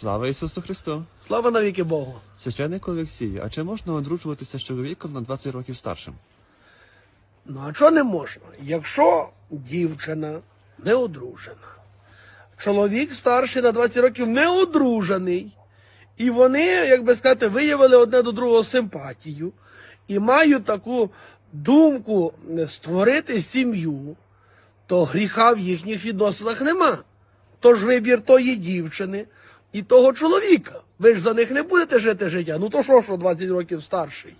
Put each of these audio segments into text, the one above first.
Слава Ісусу Христу! Слава навіки Богу. Священник Олексій, а чи можна одружуватися з чоловіком на 20 років старшим? Ну а чого не можна? Якщо дівчина не одружена, чоловік старший на 20 років не одружений, і вони, як би сказати, виявили одне до другого симпатію і мають таку думку створити сім'ю, то гріха в їхніх відносинах нема. Тож вибір тої дівчини і того чоловіка. Ви ж за них не будете жити життя. Ну то що, що 20 років старший?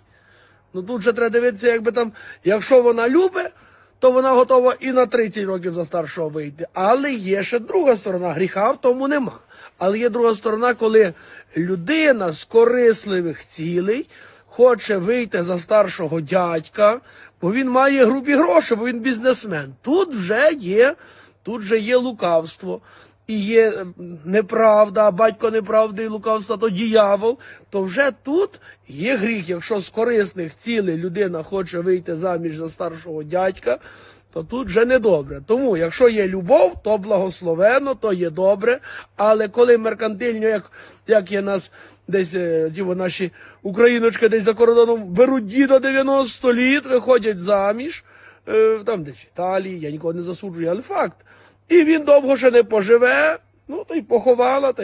Ну тут же треба дивитися, якби там, якщо вона любить, то вона готова і на 30 років за старшого вийти. Але є ще друга сторона, гріха в тому нема. Але є друга сторона, коли людина з корисливих цілей хоче вийти за старшого дядька, бо він має грубі гроші, бо він бізнесмен. Тут вже є, тут вже є лукавство і є ем, неправда, батько неправди і лукавства, то діявол, то вже тут є гріх. Якщо з корисних цілей людина хоче вийти заміж за старшого дядька, то тут вже не добре. Тому, якщо є любов, то благословено, то є добре. Але коли меркантильно, як, як є нас десь е, ті во наші україночки десь за кордоном беруть діда 90 літ, виходять заміж, е, там десь Італії, я нікого не засуджую, але факт. І він довго ще не поживе, ну то й поховала, та й